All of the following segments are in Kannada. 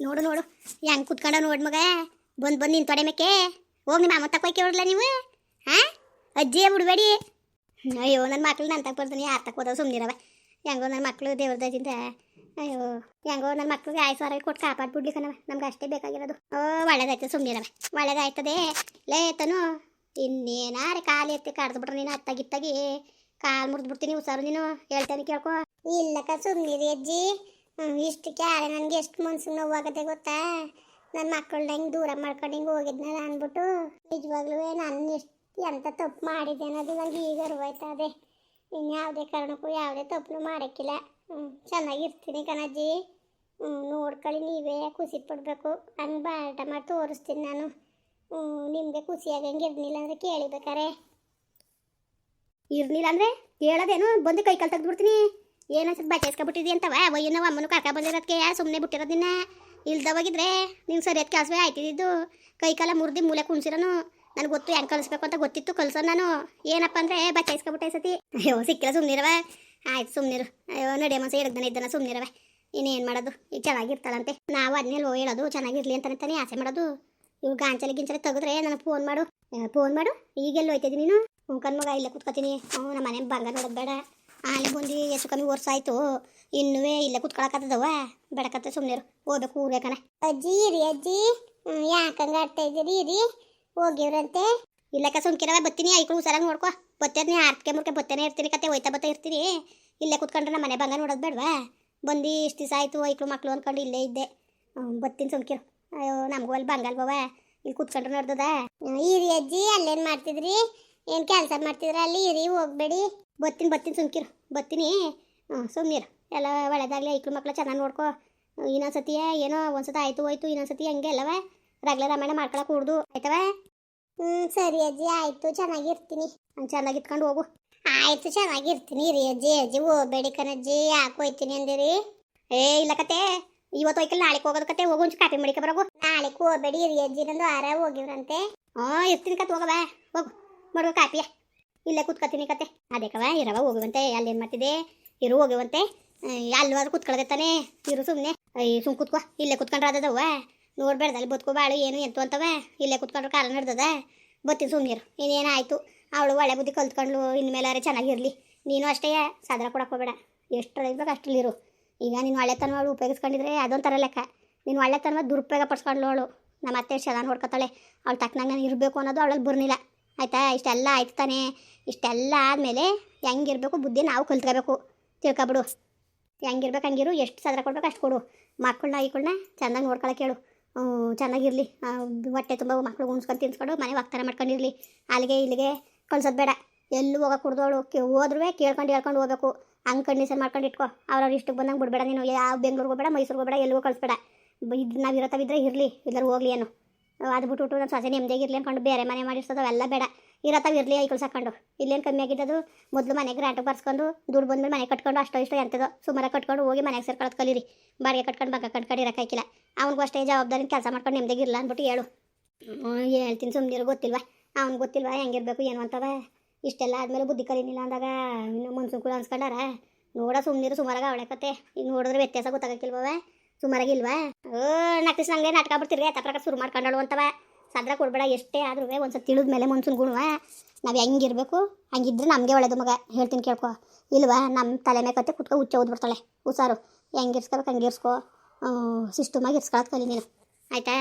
ನೋಡು ನೋಡು. ಹೆಂಗ್ ಕುತ್ಕೊಂಡ ನೋಡ್ ಮಗ. ಬಂದು ಬಂದು ನಿನ್ ತೊಡೆ ಮೇಕೆ. ಹೋಗಿ ನಿಮ್ಮ ಅಮ್ಮ ತಕೊಯ್ಕೆ ಹೊಡ್ಲ ನೀವು. ಹಾ ಅಜ್ಜಿಯೇ ಬಿಡ್ಬೇಡಿ ಅಯ್ಯೋ ನನ್ನ ಮಕ್ಳು ನಾನು ತಕ್ಕ ಬರ್ತೀನಿ. ಯಾರು ತಕ್ಕ ಹೋದವು ಸುಮ್ಮನಿರವ ಹೆಂಗೋ ನನ್ನ ಮಕ್ಳು ದೇವ್ರ ದಯದಿಂದ. ಅಯ್ಯೋ, ಹೆಂಗೋ ನನ್ನ ಮಕ್ಳಿಗೆ ಆಯ್ಸು ಹೊರಗೆ ಕೊಟ್ಟು ಕಾಪಾಡ್ಬಿಡ್ಲಿ ಕಣವ ನಮ್ಗೆ ಅಷ್ಟೇ ಬೇಕಾಗಿರೋದು. ಓ, ಒಳ್ಳೇದಾಯ್ತು ಸುಮ್ಮನಿರವ ಒಳ್ಳೇದಾಯ್ತದೆ. ಲೇ, ತನು. ಇನ್ನೇನಾರೆ ಕಾಲು ಎತ್ತಿ ಕಡ್ದು ಬಿಟ್ರೆ ನೀನು ಅತ್ತಾಗಿತ್ತಾಗಿ ಕಾಲು ಮುರಿದ್ಬಿಡ್ತೀನಿ ಹುಷಾರು ನೀನು. ಹೇಳ್ತೇನೆ ಕೇಳ್ಕೊ. ಇಲ್ಲಕ್ಕ ಸುಮ್ಮನಿರಿ ಅಜ್ಜಿ. ಇಷ್ಟು ಕ್ಯಾರೆ, ನನಗೆ ಎಷ್ಟು ಮನ್ಸಿಗೆ ನೋವಾಗತ್ತೆ ಗೊತ್ತಾ? ನನ್ನ ಮಕ್ಕಳನ್ನ ಹಿಂಗೆ ದೂರ ಮಾಡ್ಕೊಂಡು ಹಿಂಗೆ ಹೋಗಿದ್ನಲ್ಲ ಅಂದ್ಬಿಟ್ಟು, ನಿಜವಾಗ್ಲೂ ನಾನು ಎಷ್ಟು ಎಂಥ ತಪ್ಪು ಮಾಡಿದೆ ಅನ್ನೋದು ನನಗೆ ಈಗ ಅದೇ ಇನ್ನು ಯಾವುದೇ ಕಾರಣಕ್ಕೂ ಯಾವುದೇ ತಪ್ಪು ಮಾಡೋಕ್ಕಿಲ್ಲ. ಹ್ಞೂ ಚೆನ್ನಾಗಿರ್ತೀನಿ ಕಣಜ್ಜಿ. ಹ್ಞೂ ನೋಡ್ಕೊಳ್ಳಿ, ನೀವೇ ಖುಷಿ ಪಡಬೇಕು. ಹಂಗೆ ಬಾಟ ಮಾಡಿ ತೋರಿಸ್ತೀನಿ ನಾನು. ಹ್ಞೂ ನಿಮಗೆ ಖುಷಿಯಾಗಂಗೆ ಇರಲಿಲ್ಲ ಅಂದರೆ ಕೇಳಿಬೇಕಾರೆ ಇರಲಿಲ್ಲ ಅಂದರೆ ಹೇಳೋದೇನು ಬಂದು ಕೈ ಕಾಲು ತೆಗ್ದ್ಬಿಡ್ತೀನಿ. ಏನನ್ಸತ್ ಬಚಾಯಿಸ್ಕೊಬಿಟ್ಟಿದಿ ಅಂತವ? ಅಯ್ಯೋ ನಾವು ಅಮ್ಮನ ಕರ್ಕ ಬಂದಿರೋದಕ್ಕೆ ಸುಮ್ಮನೆ ಬಿಟ್ಟಿರೋದು ನಿನ್ನ. ಇಲ್ದವಾಗಿದ್ರೆ ನೀನು ಸರಿಯಾದ ಕೆಲಸವೇ ಆಯ್ತಿದ್ದು ಕೈ ಕಾಲ ಮುರಿದು ಮೂಲೆ ಕುಣ್ಸಿರೋನು. ನನಗೆ ಗೊತ್ತು ಹೆಂಗೆ ಕಲಿಸ್ಬೇಕು ಅಂತ ಗೊತ್ತಿತ್ತು ಕಲ್ಸೋ ನಾನು. ಏನಪ್ಪ ಅಂದರೆ ಬಚಾಯಿಸ್ಕೊಬಿಟ್ಟೆ ಸತಿ. ಅಯ್ಯೋ, ಸಿಕ್ಕಿಲ್ಲ ಸುಮ್ಮನಿರವ ಆಯ್ತು ಸುಮ್ಮನಿರು ಅಯ್ಯೋ ನಡೆಯ ಮನಸ್ಸು ಹಿಡ್ದನ ಇದ್ದನ ಸುಮ್ಮನಿರವ ಇನ್ನೇನು ಮಾಡೋದು? ಈಗ ಚೆನ್ನಾಗಿರ್ತಾಳಂತೆ. ನಾವು ಅದನ್ನೆಲ್ಲ ಹೇಳೋದು? ಚೆನ್ನಾಗಿರ್ಲಿ ಅಂತಾನೆ ತಾನೇ ಆಸೆ ಮಾಡೋದು. ಇವು ಗಾಂಚಲಿ ಗಿಂಚಲಿ ತೆಗೆದ್ರೆ ನನಗೆ ಫೋನ್ ಮಾಡು. ಫೋನ್ ಮಾಡು? ಈಗೆಲ್ಲ ಹೋಯ್ತಿದ್ದೀನಿ ನೀನು? ಹುಂಕನ್ ಮಗ ಇಲ್ಲ ಕುತ್ಕೋತೀನಿ. ಹ್ಞೂ ನಮ್ಮ ಮನೆ ಬಂಗಾರ ನೋಡೋದು ಬೇಡ. ಅಲ್ಲಿ ಬಂದು ಎಷ್ಟು ಕಮ್ಮಿ ವರ್ಷ ಆಯ್ತು. ಇನ್ನುವೇ ಇಲ್ಲೇ ಕುತ್ಕೊಳಕತ್ತದವ ಬೇಡಕತ್ತ ಸುಮ್ಮನೆ ಹೋಗ್ಬೇಕು ಊರ್ಬೇಕನ ಅಜ್ಜಿ ಇರಿ ಅಜ್ಜಿ. ಯಾಕಂಗ ಆಡ್ತಾ ಇದ್ದೀರಿ? ಇರಿ. ಹೋಗಿವ್ರಂತೆ. ಇಲ್ಲಕ್ಕ ಸುಮ್ಕಿರವ ಬತ್ತೀನಿ. ಐಕ್ಳು ಹುಷಾರಾಗಿ ನೋಡ್ಕೊ. ಬತ್ತೇನೆ ಆರ್ಕೆ ಮುರ್ಕೆ ಬತ್ತೇನೆ ಇರ್ತೀನಿ ಕತೆ ಹೋಯ್ತಾ ಬತ್ತ ಇರ್ತೀನಿ. ಇಲ್ಲೇ ಕುತ್ಕೊಂಡ್ರೆ ನಮ್ಮ ಮನೆ ಬಂಗ ನೋಡೋದು ಬೇಡವಾ? ಬಂದು ಇಷ್ಟು ದಿವಸ ಆಯಿತು ಐಕ್ಳು ಮಕ್ಳು ಅಂದ್ಕೊಂಡು ಇಲ್ಲೇ ಇದ್ದೆ. ಬತ್ತೀನಿ ಸುಮ್ಕಿರು ಅಯ್ಯೋ ನಮಗೂ ಅಲ್ಲಿ ಬಂಗಲ್ವವ ಇಲ್ಲಿ ಕುತ್ಕೊಂಡ್ರೆ ನೋಡ್ದದ? ಇರಿ ಅಜ್ಜಿ ಅಲ್ಲೇನು ಮಾಡ್ತಿದ್ರಿ? ಏನು ಕೆಲಸ ಮಾಡ್ತಿದ್ರ ಅಲ್ಲಿ? ಇರಿ ಹೋಗ್ಬೇಡಿ. ಬತ್ತೀನಿ ಬತ್ತೀನಿ ಸುಮ್ಕಿರು, ಬತ್ತೀನಿ. ಹ್ಞೂ ಸುಮ್ಮನಿರು ಎಲ್ಲ ಒಳ್ಳೆದಾಗಲಿ, ಐಕ್ಳು ಮಕ್ಳು ಚೆನ್ನಾಗಿ ನೋಡ್ಕೊ. ಇನ್ನೊಂದ್ಸತಿ ಏನೋ ಒಂದ್ಸತಿ ಆಯ್ತು, ಹೋಯ್ತು, ಇನ್ನೊಂದ್ಸತಿ ಹಂಗೆ ಅಲ್ಲವ? ರಗಲ ರಾಮಾಯಣ ಮಾಡ್ಕೊಳಕ್ಕೆ ಕೂಡ್ದು, ಆಯ್ತವ? ಹ್ಞೂ, ಸರಿ ಅಜ್ಜಿ, ಆಯಿತು, ಚೆನ್ನಾಗಿರ್ತೀನಿ. ಹಂಗೆ ಚೆನ್ನಾಗಿ ಇಟ್ಕೊಂಡು ಹೋಗು. ಆಯ್ತು, ಚೆನ್ನಾಗಿರ್ತೀನಿ ರೀ ಅಜ್ಜಿ ಅಜ್ಜಿ ಹೋಗ್ಬೇಡಿ ಕಣಜ್ಜಿ, ಯಾಕೆ ಹೋಯ್ತೀನಿ ಅಂದಿರಿ? ಏ, ಇಲ್ಲ ಕತೆ. ಇವತ್ತು ಹೋಯ್ಕಲ್, ನಾಳೆಗೆ ಹೋಗೋದು ಕತೆ. ಹೋಗು ಒಂಚು ಕಾಪಿ ಮಡಿಕೆ ಬರೋಗು. ನಾಳೆಗೆ ಹೋಗ್ಬೇಡಿ ರೀ ಅಜ್ಜಿ, ನಂದು ಆರ ಹೋಗಿವ್ರಂತೆ. ಹ್ಞೂ, ಇರ್ತೀನಿ ಕತೆ ಹೋಗವ ಹೋಗು ಮಾಡುವ ಕಾಪಿಯ ಇಲ್ಲೇ ಕೂತ್ಕೊತೀನಿ ಕತೆ. ಅದಕ್ಕವ ಇರವ ಹೋಗುವಂತೆ, ಅಲ್ಲಿ ಏನು ಮಾಡ್ತಿದೆ ಇರು, ಹೋಗುವಂತೆ. ಅಲ್ವಾದ್ರು ಕುತ್ಕೊಳ್ಳದೆ ತಾನೇ? ಇರು ಸುಮ್ಮನೆ ಸುಮ್ ಕುತ್ಕೋ. ಇಲ್ಲೇ ಕುತ್ಕೊಂಡ್ರೆ ಅದದವ ನೋಡ್ಬೇಡ್ದಲ್ಲಿ ಬದುಕೋ ಬಾಳು, ಏನು ಎಂತು ಅಂತವ ಇಲ್ಲೇ ಕುತ್ಕೊಂಡ್ರೆ ಕಾಲ ನಡ್ದದ? ಬತ್ತೀನಿ ಸುಮ್ಮನಿರು ಇನ್ನೇನಾಯ್ತು ಅವಳು ಒಳ್ಳೆ ಬುದ್ಧಿ ಕಲ್ತ್ಕೊಂಡ್ಲು ಇನ್ಮೇಲಾರೆ ಚೆನ್ನಾಗಿರ್ಲಿ ನೀನು ಅಷ್ಟೇ ಸಾದ್ರ ಕೊಡಕ್ಕೆ ಹೋಗಬೇಡ. ಎಷ್ಟು ಇರ್ಬೇಕು ಅಷ್ಟಲ್ಲಿರು ಈಗ ನೀನು ಒಳ್ಳೆತನ ಅವಳು ಉಪಯೋಗಿಸ್ಕೊಂಡಿದ್ರೆ ಅದೊಂಥರ ಲೆಕ್ಕ. ನೀನು ಒಳ್ಳೆತನ ದುರುಪಯೋಗ ಪಡಿಸ್ಕೊಂಡ್ಲು ಅವಳು. ನಮ್ಮ ಅತ್ತೆ ಶದಾನ ನೋಡ್ಕೊತಾಳೆ. ಅವಳು ತಕ್ಕನಾಗ ನಾನು ಇರಬೇಕು ಅನ್ನೋದು ಅವಳಲ್ಲಿ ಬರ್ನಿಲ್ಲ. ಆಯ್ತಾ? ಇಷ್ಟೆಲ್ಲ ಆಯ್ತು ತಾನೇ. ಇಷ್ಟೆಲ್ಲ ಆದಮೇಲೆ ಹೆಂಗಿರ್ಬೇಕು ಬುದ್ಧಿ ನಾವು ಕಲ್ತ್ಕೋಬೇಕು. ತಿಳ್ಕೊಬಿಡು. ಹೆಂಗಿರ್ಬೇಕು ಹಂಗಿರು, ಎಷ್ಟು ಸದ್ರ ಕೊಡ್ಬೇಕು ಅಷ್ಟು ಕೊಡು. ಮಕ್ಕಳನ್ನ, ಈಕಳನ್ನ ಚೆನ್ನಾಗಿ ನೋಡ್ಕೊಳಕ್ಕೆ ಹೇಳು ಚೆನ್ನಾಗಿರಲಿ. ಹೊಟ್ಟೆ ತುಂಬ ಮಕ್ಳು ಉಣ್ಸ್ಕೊಂಡು ತಿನ್ಸ್ಕೊಂಡು ಮನೆ ವಾಗ್ತಾರ ಮಾಡ್ಕೊಂಡಿರಲಿ. ಅಲ್ಲಿಗೆ ಇಲ್ಲಿಗೆ ಕಳ್ಸೋದು ಬೇಡ. ಎಲ್ಲೂ ಹೋಗೋ ಕುಡ್ದೋಳು. ಹೋದ್ರೂ ಕೇಳ್ಕೊಂಡು ಹೇಳ್ಕೊಂಡು ಹೋಗ್ಬೇಕು. ಹಂಗೆ ಕಂಡೀಷನ್ ಮಾಡ್ಕೊಂಡು ಇಟ್ಕೋ. ಅವ್ರವ್ರು ಇಷ್ಟಕ್ಕೆ ಬಂದಂಗೆ ಬಿಡಬೇಡ ನೀನು. ಯಾವ ಬೆಂಗ್ಳೂರಿಗೆ ಹೋಗ್ಬೇಡ, ಮೈಸೂರಿಗೆ ಹೋಗ್ಬೇಡ, ಎಲ್ಲಿಗೂ ಕಳಿಸ್ಬೇಡ. ಇದು ನಾವು ಇರತ್ತವಿದ್ರೆ ಇರಲಿ. ಇಲ್ಲರೂ ಹೋಗ್ಲಿ ಏನು. ಅದು ಬಿಟ್ಬಿಟ್ಟು ನಾನು ಸೊಸೆ ನೆಮ್ಮದಿಯಾಗಿರ್ಲಿ ಅನ್ಕೊಂಡು ಬೇರೆ ಮನೆ ಮಾಡಿರ್ತದೆ ಅವೆಲ್ಲ ಬೇಡ. ಇರತ್ತವ ಇರಲಿ ಕೆಲಸ ಸಾಕೊಂಡು ಇಲ್ಲೇನು ಕಮ್ಮಿ ಆಗಿದ್ದದು, ಮೊದಲು ಮನೆಗೆ ಗ್ರಾಂಟಿಗೆ ಬರ್ಸ್ಕೊಂಡು ದುಡ್ಡು ಬಂದ್ಮೇಲೆ ಮನೆ ಕಟ್ಕೊಂಡು ಅಷ್ಟೋ ಇಷ್ಟೋ ಎಂತದೋ ಸುಮಾರು ಕಟ್ಕೊಂಡು ಹೋಗಿ ಮನೆಗೆ ಸೇರ್ಕೊಳ್ಳೋದು ಕಲೀರಿ. ಬಾಡಿಗೆ ಕಟ್ಕೊಂಡು ಬಗ್ಗ ಕಟ್ಕೊಂಡು ಇರೋಕ್ಕಾಗಿಲ್ಲ ಅವ್ನಿಗೂ ಅಷ್ಟೇ ಜವಾಬ್ದಾರಿ ಕೆಲಸ ಮಾಡ್ಕೊಂಡು ನೆಮ್ಮದಿಗಿರಲ್ಲ ಅಂದ್ಬಿಟ್ಟು ಹೇಳು. ಹೇಳ್ತೀನಿ ಸುಮ್ಮನೆ ಗೊತ್ತಿಲ್ವಾ? ಅವ್ನು ಗೊತ್ತಿಲ್ವಾ ಹೆಂಗಿರ್ಬೇಕು ಏನು ಅಂತವ? ಇಷ್ಟೆಲ್ಲ ಆದಮೇಲೆ ಬುದ್ಧಿ ಕಲೀನಿಲ್ಲ ಅಂದಾಗ ಇನ್ನು ಮನ್ಸು ಕೂಡ ಅನ್ಸ್ಕೊಂಡಾರ? ನೋಡ ಸುಮ್ಮನಿರು ಸುಮಾರಾಗ ಅವಳೆ ಕತೆ. ಈಗ ನೋಡಿದ್ರೆ ವ್ಯತ್ಯಾಸ ಗೊತ್ತಾಗಕ್ಕಿಲ್ವವ ಸುಮಾರಾಗಿಲ್ವಾ? ಓ ನಾಲ್ಕು ನಂಗೆ ನಾಟಕ ಬಿಡ್ತೀರಿ ಆ ಪ್ರಕಾರ ಶುರು ಮಾಡ್ಕೊಂಡಳು ಅಂತವ. ಸದ್ರ ಕೊಡ್ಬೇಡ, ಎಷ್ಟೇ ಆದ್ರೂ ಒಂದ್ಸತಿ ತಿಳಿದ ಮೇಲೆ ಮನ್ಸೂನ್ ಗುಣವ. ನಾವು ಹೆಂಗಿರ್ಬೇಕು ಹಂಗಿದ್ರೆ ನಮಗೆ ಒಳ್ಳೇದು ಮಗ, ಹೇಳ್ತೀನಿ ಕೇಳ್ಕೊ. ಇಲ್ವಾ ನಮ್ಮ ತಲೆ ಮೇಲೆ ಕತ್ತೆ ಕುತ್ಕೊ ಹುಚ್ಚ ಓದ್ಬಿಡ್ತಾಳೆ ಹುಷಾರು ಹೆಂಗಿರ್ಸ್ಕೋಬೇಕು ಹಂಗಿರ್ಸ್ಕೊ ಸಿಸ್ಟಮಾಗಿ ಇರ್ಸ್ಕೊಳತ್ ಕಲಿ ನೀನು. ಆಯ್ತಾ?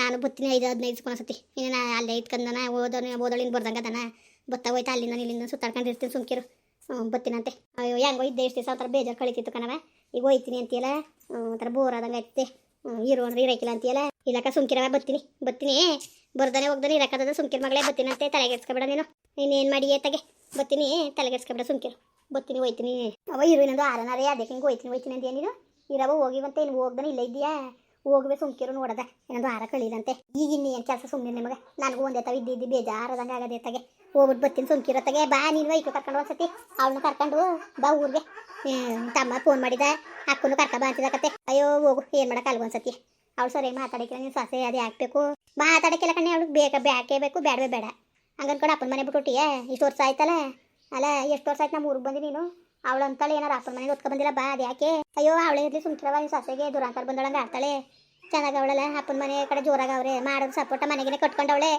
ನಾನು ಬತ್ತೀನಿ ಐದು, ಹದಿನೈದು ಇಸ್ಕೊಂಡು ಸತಿ ಇನ್ನು ಅಲ್ಲೇ ಇಟ್ಕೊಂಡನ ಓದೋನು ಓದೋಳಿನ ಬರ್ದಂಗೆ ಅದನ. ಬತ್ತಾ ಹೋಯ್ತಾ, ಅಲ್ಲಿಂದ ಇಲ್ಲಿಂದ ಸುತ್ತಾಡ್ಕೊಂಡಿರ್ತೀನಿ ಸುಮ್ಕಿರು. ಬತ್ತೀನಂತೆ. ಅಯ್ಯೋ, ಹೆಂಗೋ ಇದ್ದೆ ಎಷ್ಟು ದಿವಸ ಒಂಥರ ಬೇಜಾರು ಕಳಿತಿತ್ತು ಕಣವ ಈಗ ಹೋಯ್ತೀನಿ ಅಂತೀಯಲ್ಲ? ಒಂಥರ ಬೋರ್ ಆದಂಗೆ ಐತೆ ಇರು ಅಂದ್ರೆ ಇರಕಿಲ್ಲ ಅಂತೀಯಲ್ಲ? ಇಲ್ಲಕ ಸುಮ್ಕಿರವ ಬತ್ತೀನಿ ಬತ್ತೀನಿ ಬರ್ದಾನೆ ಹೋಗ್ದಾನೆ ಇರಕ್ಕದ ಸುಮ್ಕಿರ ಮಗಳೇ ಬತ್ತೀನಂತೆ ತಲೆಗೆಡ್ಸ್ಕೊಬೇಡ ನೀನು. ಇನ್ನೇನು ಮಾಡಿ ಏತಾಗೆ? ಬತ್ತೀನಿ ತಲೆಗೆಡ್ಸ್ಕೊಬೇಡ ಸುಮ್ಕಿರು. ಬತ್ತೀನಿ ಹೋಯ್ತೀನಿ. ಅವ ಇರು ಇನ್ನೊಂದು ಆರನಾರೇ, ಅದಕ್ಕೆ ಹಿಂಗೆ ಹೋಯ್ತೀನಿ ಹೋಯ್ತೀನಿ ಅಂತ ಏನಿದು ಇರವ ಹೋಗಿವಂತೆ ಇಲ್ಲಿ ಹೋಗ್ದಾನೆ ಇಲ್ಲ ಇದೆಯಾ ಹೋಗ್ಬೇ ಸುಮ್ಕಿರು ನೋಡದ. ಏನೋ ಆರ ಕಳೀದಂತೆ ಈಗ ಏನು ಕೆಲಸ ಸುಮ್ಮನೆ ನಿಮಗೆ? ನನಗೂ ಒಂದೇ ತಾವ ಇದ್ದಿದ್ದು ಬೇಜಾರದಂಗೆ ಆಗದೆ ತಗೆ ಹೋಗ್ಬಿಟ್ಟು ಬರ್ತೀನಿ ಸುಮ್ಕಿರೋ ತಗೆ ಬಾ ನೀನು ವೈಕು ಕರ್ಕೊಂಡು ಒಂದ್ಸತಿ ಅವಳನ್ನ ಕರ್ಕೊಂಡು ಬಾ ಊರಿಗೆ. ತಮ್ಮ ಫೋನ್ ಮಾಡಿದ. ಅಕ್ಕನು ಕರ್ಕ ಬಾ ಅಂತಿದ್ದಕತ್ತೆ ಅಯ್ಯೋ ಹೋಗು ಏನು ಮಾಡಕ್ಕೆ ಒಂದ್ಸತಿ? ಅವಳು ಸರಿ ಮಾತಾಡಕ್ಕಿಲ್ಲ ನೀನು ಸೊಸೆ ಅದೇ ಹಾಕ್ಬೇಕು. ಮಾತಾಡಕ್ಕಿಲ್ಲ ಕಣ್ಣೆ ಅವಳು. ಬೇಕ ಬ್ಯಾಕೆ ಬೇಕು ಬೇಡವೇ ಬೇಡ. ಹಂಗನ್ಕೊಂಡು ಅಪ್ಪನ ಮನೆ ಬಿಟ್ಟು ಇಷ್ಟು ವರ್ಷ ಆಯ್ತಲ್ಲ ಅಲ್ಲ, ಎಷ್ಟು ವರ್ಷ ಆಯ್ತು ನಮ್ಮ ಊರಿಗೆ ಬಂದಿ ನೀನು? ಅವಳು ಅಂತಾಳೆ, ಏನಾರ ಅಪ್ಪನ ಮನೆಗೆ ಹೊತ್ಕೊ ಬಂದಿಲ್ಲ, ಬಾ ಅದು ಯಾಕೆ? ಅಯ್ಯೋ, ಅವಳೇ ಇರಲಿ ಸುಮ್ಕಿರವ ಸೊಸೆಗೆ ದುರಂಕಾರ ಬಂದಳಂಗೆ ಆಡ್ತಾಳೆ ಚೆನ್ನಾಗವಳಲ್ಲ ಅಪ್ಪನ ಮನೆ ಕಡೆ ಜೋರಾಗವ್ರೆ ಮಾಡೋದು ಸಪೋರ್ಟ ಮನೆಗೆ ಕಟ್ಕೊಂಡವಳೆ.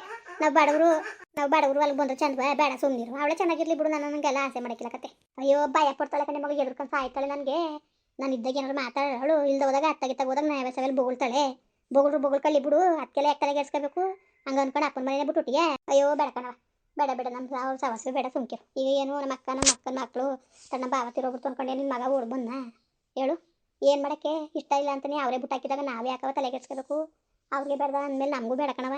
ನಾವು ಬಡವರು ನಾವು ಬಡವರು ಅಲ್ಲಿ ಬಂದ್ರೆ ಚಂದ ಬೇಡ ಸುಮ್ಮನಿರು ಅವಳೆ ಚೆನ್ನಾಗಿರ್ಲಿ ಬಿಡು, ನಾನು ನನಗೆಲ್ಲ ಆಸೆ ಮಾಡಕ್ಕಿಲ್ಲ ಕತೆ. ಅಯ್ಯೋ ಭಯ ಪಡ್ತಾಳೆ ಕಣೆ ಮಗ, ಎದುರ್ಕೊಂಡು ಸಾಯ್ತಾಳೆ ನನಗೆ. ನಾನು ಇದ್ದಾಗ ಏನಾದ್ರು ಮಾತಾಡೋಳು, ಇಲ್ದ ಹೋದಾಗ ಅತ್ತಾಗಿತ್ತಾಗ ಹೋದಾಗ ಬೋಗುಳ್ತಾಳೆ. ಬೋಗಲ್ ಬೊಗಳ್ರು ಬೊಗಳ್ಕಲ್ಲಿ ಬಿಡು ಅದಕ್ಕೆಲ್ಲ ಯಾಕೆ ತಲೆಗೆಡ್ಸ್ಕೋಬೇಕು ಹಂಗೆ ಅನ್ಕೊಂಡು ಅಪ್ಪನ ಮನೆ ಬಿಟ್ಟುಟ್ಟಿಗೆ ಅಯ್ಯೋ, ಬೇಡ ಕಣವ ಬೇಡ ಬೇಡ ನಮ್ಮ ಅವ್ರ ಸವಸ್ರು ಬೇಡ ಸುಮ್ಕೆ ಈಗ ಏನು ನಮ್ಮ ಅಕ್ಕ, ನಮ್ಮ ಅಕ್ಕನ ಮಕ್ಕಳು ತನ್ನ ಭಾವ ತಿರೋಗ್ಬಿಡ್ತು ಅನ್ಕೊಂಡೆ ನಿನ್ನ ಮಗ ಓಡ್ ಬಂದ ಹೇಳು. ಏನು ಮಾಡಕ್ಕೆ? ಇಷ್ಟ ಇಲ್ಲ ಅಂತಾನೆ ಅವರೇ ಬಿಟ್ಟು ಹಾಕಿದಾಗ ನಾವೇ ಯಾಕವ ತಲೆಗೆಡ್ಸ್ಕೋಬೇಕು ಅವ್ರಿಗೆ ಬೇಡ ಅಂದಮೇಲೆ ನಮಗೂ ಬೇಡ ಕಣವ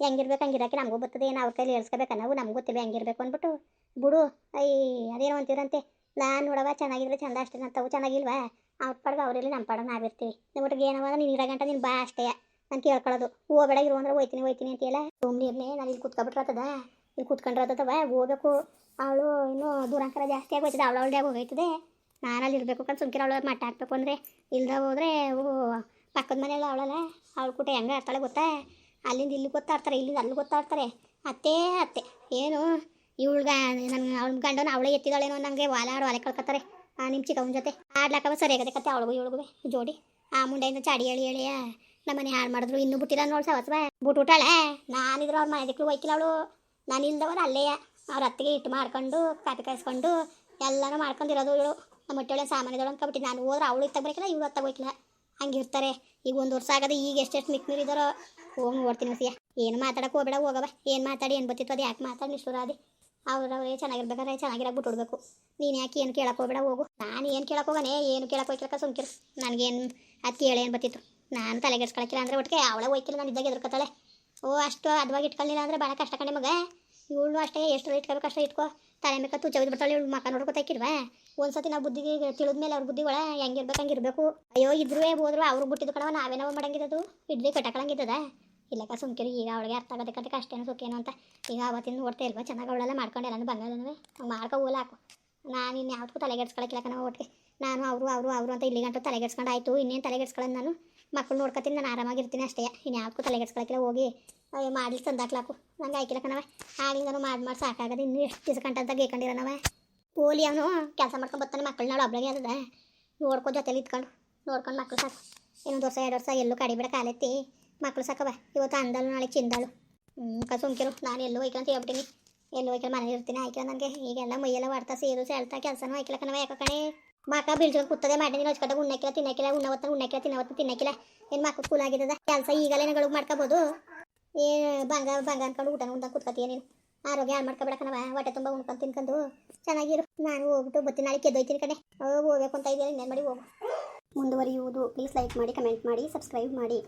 ಹೆಂಗಿರ್ಬೇಕು ಹಂಗಿರಕ್ಕೆ ನಮಗೂ ಬರ್ತದೆ. ಏನು ಅವ್ರ ಕೈಲಿ ಏರ್ಸ್ಕೋಬೇಕು ನಾವು ನಮಗೂ ಗೊತ್ತಿಲ್ಲ ಹೆಂಗಿರ್ಬೇಕು ಅಂದ್ಬಿಟ್ಟು ಬಿಡು. ಅಯ್ಯ, ಅದೇನೋ ಅಂತೀರಂತೆ. ನಾನು ನೋಡವ ಚೆನ್ನಾಗಿದ್ರೆ ಚಂದ ಅಷ್ಟೇ ಅಂತವು ಚೆನ್ನಾಗಿಲ್ವಾ? ಅವ್ರ ಪಡ್ಗೆ ಅವರಲ್ಲಿ ನಮ್ಮ ಪಡ ನಾವಿರ್ತೀವಿ ನಿಮ್ಮೊಟ್ಟಿಗೆ ಏನವ ನೀನು ಇರೋ ಗಂಟ ನೀನು ಬಾ ಅಷ್ಟೇ. ನಾನು ಕೇಳ್ಕೊಳ್ಳೋದು. ಹೋಗಬೇಡ ಇರು ಅಂದ್ರೆ ಹೋಯ್ತೀನಿ ಹೋಯ್ತೀನಿ ಅಂತೀಯಲ್ಲ. ಸುಮ್ಮನೆ ಇರಲಿ, ನಾನು ಇಲ್ಲಿ ಕೂತ್ಕೊಬಿಟ್ರತದ ಇಲ್ಲಿ ಕೂತ್ಕೊಂಡ್ರತವ ಹೋಗ್ಬೇಕು. ಅವಳು ಇನ್ನೂ ದೂರಾಂಕರ ಜಾಸ್ತಿ ಆಗೋಯ್ತದೆ, ಅವಳು ಅವಳದೇ ಹೋಗೈತದೆ. ನಾನು ಅಲ್ಲಿ ಇರಬೇಕು ಕಣ್, ಸುಮ್ಕಿರ ಅವಳು ಮಟ್ಟ ಹಾಕ್ಬೇಕು ಅಂದರೆ. ಇಲ್ದ ಹೋದ್ರೆ ಪಕ್ಕದ ಮನೆಯಲ್ಲ ಅವಳಲ್ಲ, ಅವಳು ಕೂಟ ಹೆಂಗೆ ಆಡ್ತಾಳೆ ಗೊತ್ತಾ? ಅಲ್ಲಿಂದ ಇಲ್ಲಿ ಗೊತ್ತಾಡ್ತಾರೆ, ಇಲ್ಲಿಂದ ಅಲ್ಲಿ ಗೊತ್ತಾಡ್ತಾರೆ. ಅತ್ತೆ ಅತ್ತೆ. ಏನು, ಇವಳ್ಗ ನನ್ನ ಅವಳ ಗಂಡನ ಅವಳೇ ಎತ್ತಿದಾಳೇನೋ ನನಗೆ ವಾಲ ಆಡು ವಾಲೆ ಕಳ್ಕೊತಾರೆ ನಿಮ್ಮ ಚಿಕ್ಕವನ ಜೊತೆ. ಆಡ್ಲಕ್ಕವ ಸರಿಯಾಗದೆ ಕತ್ತೆ ಅವಳಿಗೂ ಇವಳಿಗೂ ಜೋಡಿ. ಆ ಮುಂಡೆಯಿಂದ ಚಾಡಿ ಹೇಳಿ ಹೇಳಿಯ ನಮ್ಮನೆ ಹಾಳು ಮಾಡಿದ್ರು, ಇನ್ನೂ ಬಿಟ್ಟಿಲ್ಲ ನೋಡ್ಸ ಸವಸ್ವ. ಬಿಟ್ಬಿಟ್ಟಾಳೆ. ನಾನಿದ್ರು ಅವ್ರ ಮನೆ ದಿಕ್ಳು ಹೋಯ್ಕಿಲ್ಲ ಅವಳು. ನಾನು ಇಲ್ದವರು ಅಲ್ಲೇ ಅವ್ರ ಅತ್ತಿಗೆ ಹಿಟ್ಟು ಮಾಡ್ಕೊಂಡು ಕಾಪಿ ಕಾಯಿಸ್ಕೊಂಡು ಎಲ್ಲನೂ ಮಾಡ್ಕೊಂಡಿರೋದು ಇವಳು. ನಮ್ಮ ಹೊಟ್ಟೆಳೆ ಸಾಮಾನ್ಯದಳು ಅಂದ್ಕೊಬಿಟ್ಟು ನಾನು ಹೋದ್ರೆ ಅವಳು ತಗೋಬೇಕಿಲ್ಲ ಇವಳು ಹತ್ತಾಗ ಹಂಗೆ ಹಂಗಿರ್ತಾರೆ ಈಗ ಒಂದು ವರ್ಷ ಆಗದೆ ಈಗ ಎಷ್ಟೆಷ್ಟು ಮಿಕ್ ಮೀರಿದಾರೋ ಹೋಗಿ ನೋಡ್ತೀನಿ ಸಿಯ. ಏನು ಮಾತಾಡಕ್ಕೆ ಹೋಗ್ಬೇಡ ಹೋಗವ ಏನು ಮಾತಾಡಿ, ಏನು ಬತ್ತಿತ್ತು ಅದು? ಯಾಕೆ ಮಾತಾಡಿ ನಿಷ್ಠುರ ಅದೇ ಅವ್ರವ್ರೇ ಚೆನ್ನಾಗಿರ್ಬೇಕಾದ್ರೆ ಚೆನ್ನಾಗಿರಾಗ್ಬಿಟ್ಟು ಬಿಟ್ಬಿಡ್ಬೇಕು ನೀನು ಯಾಕೆ ಏನು ಕೇಳಕ್ಕೆ ಹೋಗ್ಬೇಡ, ಹೋಗು. ನಾನು ಏನು ಕೇಳಕ್ಕೆ ಹೋಗನೆ? ಏನು ಕೇಳಕ್ಕೆ ಹೋಗ್ಲಿಕ್ಕ ಸುಮ್ಕಿರು. ನನಗೇನು ಅದು ಕೇಳಿ ಏನು ಬತ್ತಿತ್ತು ನಾನು ತಲೆಗೆಡ್ಸ್ಕೊಳಕ್ಕಿಲ್ಲ ಅಂದರೆ ಒಟ್ಟಿಗೆ ಅವಳೇ ಹೋಯ್ಕಿಲ್ಲ ನಾನು ಇದ್ದಾಗ ಎದುರ್ಕೊತಾಳೆ. ಓ, ಅಷ್ಟು ಅದ್ವಾಗಿ ಇಟ್ಕೊಳ್ಳಿಲ್ಲ ಅಂದ್ರೆ ಭಾಳ ಕಷ್ಟ ಕಣೆ ಮಗ. ಇವಳು ಅಷ್ಟೇ, ಎಷ್ಟು ಇಟ್ಕೋಬೇಕು ಅಷ್ಟೇ ಇಟ್ಕೋ. ತಲೆ ಮೇಕ ಜಗದ್ ಬಿಡ್ತಾಳೆ ಇವಳು ಮಕ್ಕ ನೋಡ್ಕೊತಾಕಿಲ್ವಾ ಒಂದ್ಸತಿ ನಾವು ಬುದ್ಧಿಗೆ ತಿಳಿದ ಮೇಲೆ ಅವ್ರ ಬುದ್ಧಿ ಒಳ ಹೆಂಗಿರ್ಬೇಕು ಹಂಗಿರ್ಬೇಕು ಅಯ್ಯೋ ಇದ್ರೂ ಹೋದ್ರು ಅವ್ರು ಬಿಟ್ಟಿದ್ದು ಕಣವ ನಾವೇನೋ ನಾವು ಮಾಡಂಗಿರೋದು ಇಡ್ಲಿ ಕಟ್ಟಕಳಂಗಿದ್ದದ ಇಲ್ಲಕ್ಕ ಸುಮ್ಕಿರಿ, ಈಗ ಅವಳಿಗೆ ಅರ್ಥ ಆಗೋದಕ್ಕೆ ಅಷ್ಟೇನು ಸುಖೇನು ಅಂತ. ಈಗ ಅವತ್ತಿಂದ ನೋಡ್ತಾ ಇಲ್ವಾ, ಚೆನ್ನಾಗಿ ಅವಳೆಲ್ಲ ಮಾಡ್ಕೊಂಡು ಎಲ್ಲ ಬಂಗಾಳನೂ ಮಾಡ್ಕೊ ಓಲ ಹಾಕು. ನಾನು ಇನ್ನು ಯಾವ್ದಕ್ಕೂ ತಲೆಗೆಡ್ಸ್ಕೊಳಕ್ಕಿಲ್ಲ ಕಣ ಒಟ್ಟಿಗೆ ನಾನು ಅವರು ಅವರು ಅವರು ಅಂತ ಇಲ್ಲಿ ಗಂಟು ತಲೆಗೆಡ್ಸ್ಕೊಂಡು ಆಯಿತು. ಇನ್ನೇನು ತಲೆಗೆಡ್ಸ್ಕೊಳ್ಳೋದು ನಾನು? ಮಕ್ಕಳು ನೋಡ್ಕೊತೀನಿ, ನಾನು ಆರಾಮಾಗಿರ್ತೀನಿ ಅಷ್ಟೇ. ಇನ್ನು ಯಾವ್ದಕ್ಕೂ ತಲೆಗೆಡ್ಸ್ಕೊಳಕ್ಕಿಲ್ಲ ಹೋಗಿ, ಅಯ್ಯ ಮಾಡಿ ತಂದಾಕ್ಲಾಕು. ನಂಗೆ ಆಯ್ಕಿಲ್ಲ ಕಣವ ಆಗಿಂದನು ಮಾಡಿ ಮಾಡಿ ಸಾಕಾಗದೆ ಇನ್ನೂ ಎಷ್ಟು ದಿವಸ ಕಂಟಂತ ಗೇಕೊಂಡಿರೋನವ ಪೋಲಿ ಅವನು, ಕೆಲಸ ಮಾಡ್ಕೊಂಡು ಬರ್ತಾನೆ ಮಕ್ಕಳನ್ನ ಒಬ್ಳಿಗೆ ಅದ ನೋಡ್ಕೊ ಜೊತೆಲಿ ಇತ್ಕೊಂಡು ನೋಡ್ಕೊಂಡು ಮಕ್ಕಳು ಸಾಕು. ಇನ್ನೊಂದು ವರ್ಷ, ಎರಡು ವರ್ಷ, ಎಲ್ಲೂ ಕಡಿಬೇಡ ಕಾಲೆತ್ತಿ. ಮಕ್ಕಳು ಸಾಕವ ಇವತ್ತು ಅಂದಳು, ನಾಳೆ ಚಿಂದಳು. ಹ್ಞೂ ಸುಮ್ಕಿರು ನಾನು ಎಲ್ಲೂ ಹೋಯ್ಕಲ್ಲ ಅಂತ ಹೇಳ್ಬಿಟ್ಟಿನಿ. ಎಲ್ಲೂ ಹೋಯ್ಕೊಂಡು ಮನೇಲಿ ಇರ್ತೀನಿ ಆಯ್ಕೆ ನನಗೆ ಈಗೆಲ್ಲ ಮೈಯೆಲ್ಲ ಹೊಡ್ತಾ ಸೀರು ಸೆಳ್ತಾ, ಕೆಲಸನೂ ಆಯ್ಕಿಲ್ಲ ಕಣವ ಯಾಕೆ ಕಣೆ? ಮಕ ಬೀಳ್ಸ್ಕೊಂಡು ಕೂತದೆ ಮಾಡಿ ನೀನು ಹಚ್ಕಟ್ಟಾಗ ಉಣ್ಣಕ್ಕಿಲ್ಲ ತಿನ್ನಕ್ಕಿಲ್ಲ ಉಣ್ಣವತ್ತ ಉಣ್ಣಕ್ಕಿಲ್ಲ ತಿನ್ನವತ್ತ ತಿನ್ನಕ್ಕಿಲ್ಲ. ಏನು ಮಾಕ ಕೂಲ್ ಆಗಿದ್ದದ ಕೆಲಸ ಈಗಲೇ ಗಳಿಗೆ ಮಾಡ್ಕೋಬೋದು. ಏ, ಬಂಗ ಬಂಗ ಅನ್ಕೊಂಡು ಊಟ ಉಂಡ ಕೂತ್ಕೊತೀಯ ನೀನು? ಆರೋಗ್ಯ ಹಾಳು ಮಾಡ್ಕೊಬೇಡ ಕಣವ ಹೊಟ್ಟೆ ತುಂಬ ಉಣ್ಕೊಂಡು ತಿನ್ಕೊಂಡು ಚೆನ್ನಾಗಿರು. ನಾನು ಹೋಗ್ಬಿಟ್ಟು ಬರ್ತೀನಿ ನಾಳೆ ಕೆದ್ದೋಯ್ತೀನಿ ಕಣೆ. ಹೋಗ್ಬೇಕು ಅಂತ ಇದೆಯಲ್ಲ, ಇನ್ನೇನು ಮಾಡಿ ಹೋಗು. ಮುಂದುವರಿಯುವುದು, ಪ್ಲೀಸ್ ಲೈಕ್ ಮಾಡಿ, ಕಮೆಂಟ್ ಮಾಡಿ, ಸಬ್ಸ್ಕ್ರೈಬ್ ಮಾಡಿ.